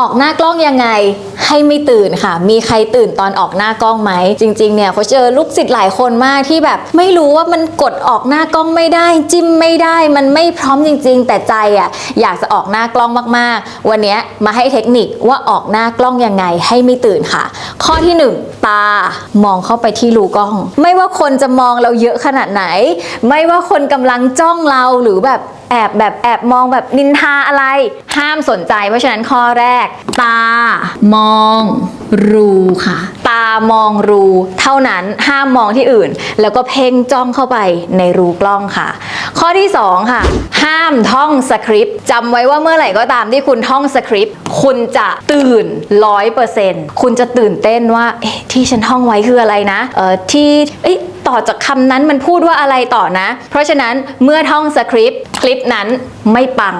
ออกหน้ากล้องยังไงให้ไม่ตื่นค่ะ มีใครตื่นตอนออกหน้ากล้องไหม จริง ๆ เนี่ยเขาเจอลูกศิษย์หลายคนมากที่แบบ ไม่รู้ว่ามันกดออกหน้ากล้องไม่ได้ จิ้มไม่ได้ มันไม่พร้อมจริง ๆ แต่ใจอะอยากจะออกหน้ากล้องมากๆ วันนี้มาให้เทคนิคว่าออกหน้ากล้องยังไงให้ไม่ตื่นค่ะ ข้อที่หนึ่งตามองเข้าไปที่รูกล้อง ไม่ว่าคนจะมองเราเยอะขนาดไหน ไม่ว่าคนกำลังจ้องเราหรือแบบแอบแบบแอบมองแบบนินทาอะไร ห้ามสนใจ เพราะฉะนั้นข้อแรก ตามองรูค่ะ ตามองรูเท่านั้นห้ามมองที่อื่น แล้วก็เพ่งจ้องเข้าไปในรูกล้องค่ะ ข้อที่สองค่ะ ห้ามท่องสคริปต์จำไว้ว่าเมื่อไหร่ก็ตามที่คุณท่องสคริปต์คุณจะตื่นร้อยเปอร์เซ็นต์คุณจะตื่นเต้นว่าเอ๊ะที่ฉันท่องไว้คืออะไรนะเออที่เอ๊ะ ต่อจากคำนั้นมันพูดว่าอะไรต่อนะ เพราะฉะนั้นเมื่อท่องสคริปต์คลิปนั้นไม่ปัง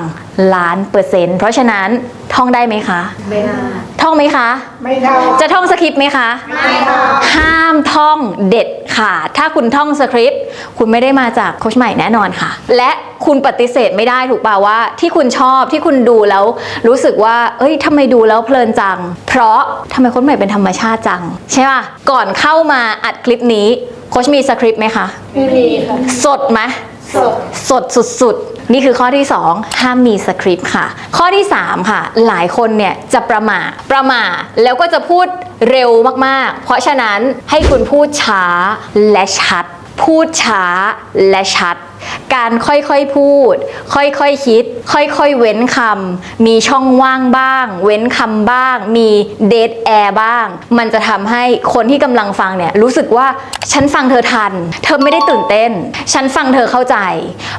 ล้านเปอร์เซ็นต์เพราะฉะนั้นท่องได้ไหมคะ ไม่ได้ ท่องไหมคะ ไม่เท่าจะท่องสคริปต์ไหมคะ ไม่เท่าห้ามท่องเด็ดขาดถ้าคุณท่องสคริปต์คุณไม่ได้มาจากโคชใหม่แน่นอนค่ะ และคุณปฏิเสธไม่ได้ถูกป่าวว่า ที่คุณชอบที่คุณดูแล้ว รู้สึกว่า เอ้ยทำไมดูแล้วเพลินจัง เพราะทำไมโคชใหม่เป็นธรรมชาติจัง ใช่ป่ะก่อนเข้ามาอัดคลิปนี้โค ชมีสคริปต์ไหมคะไม่มีค่ะสดไหมสดสดสุดๆ นี่คือข้อที่ 2 ห้ามมีสคริปต์ค่ะ ข้อที่ 3 ค่ะ หลายคนเนี่ยจะประมาทประมาทแล้วก็จะพูดเร็วมากๆ เพราะฉะนั้นให้คุณพูดช้าและชัด พูดช้าและชัด การค่อยๆพูด ค่อยๆคคิด ค่อยๆเว้นคำมีช่องว่างบ้าง เว้นคำบ้าง มีเดทแอร์บ้าง มันจะทำให้คนที่กำลังฟังเนี่ยรู้สึกว่าฉันฟังเธอทัน เธอไม่ได้ตื่นเต้น ฉันฟังเธอเข้าใจ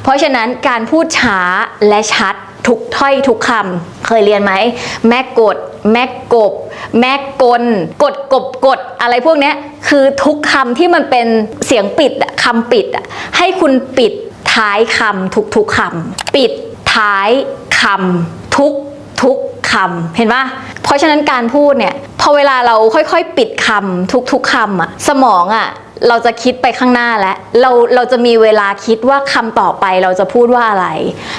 เพราะฉะนั้นการพูดช้าและชัดทุกถ้อยทุกคำเคยเรียนไหม แม่กด แม่กบ แม่กล กดกบกดอะไรพวกนี้คือทุกคำที่มันเป็นเสียงปิดคำปิดให้คุณปิด ท้ายคำทุกทุกๆคำปิดท้ายคำทุกทุกคำเห็นปะเพราะฉะนั้นการพูดเนี่ยพอเวลาเราค่อยๆ ปิดคำทุกทุกๆคำอะสมองอะเราจะคิดไปข้างหน้าแล้วเราเราจะมีเวลาคิดว่าคำต่อไปเราจะพูดว่าอะไร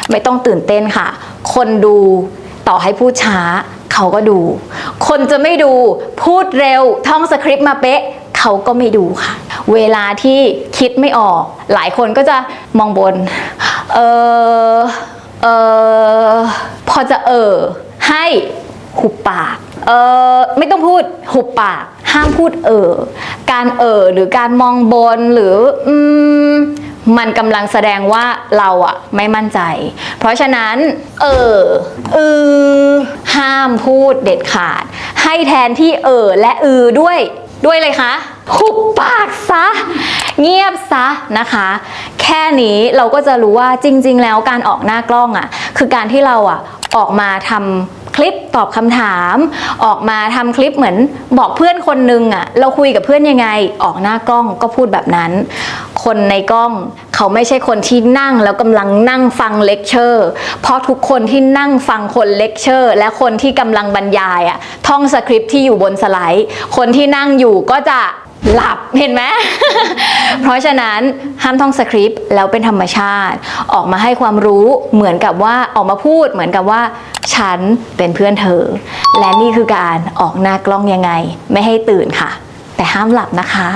ไม่ต้องตื่นเต้นค่ะ คนดูต่อให้พูดช้า เขาก็ดู คนจะไม่ดูพูดเร็วท่องสคริปต์มาเป๊ะ เขาก็ไม่ดูค่ะ เวลาที่คิดไม่ออก หลายคนก็จะมองบน เออ เออ พอจะเออ ให้หุบปาก เออ ไม่ต้องพูดหุบปาก ห้ามพูดเออ การเออหรือการมองบนหรืออืมมันกำลังแสดงว่าเราอะไม่มั่นใจ เพราะฉะนั้น เออเออห้ามพูดเด็ดขาด ให้แทนที่เออและอือด้วย ด้วยเลยคะ หุบปากซะ เงียบซะนะคะ แค่นี้เราก็จะรู้ว่าจริง ๆ แล้วการออกหน้ากล้องอะคือการที่เราอะออกมาทำคลิปตอบคำถาม ออกมาทำคลิปเหมือนบอกเพื่อนคนนึงอะเราคุยกับเพื่อนยังไง ออกหน้ากล้องก็พูดแบบนั้น คนในกล้องเขาไม่ใช่คนที่นั่งแล้วกำลังนั่งฟังเลคเชอร์ เพราะทุกคนที่นั่งฟังคนเลคเชอร์ และคนที่กำลังบรรยายอะท่องสคริปที่อยู่บนสไลด์ คนที่นั่งอยู่ก็จะ หลับเห็นไหม เพราะฉะนั้นห้ามท่องสคริปต์แล้วเป็นธรรมชาติ ออกมาให้ความรู้เหมือนกับว่าออกมาพูดเหมือนกับว่า ฉันเป็นเพื่อนเธอ และนี่คือการออกหน้ากล้องยังไง ไม่ให้ตื่นค่ะ แต่ห้ามหลับนะคะ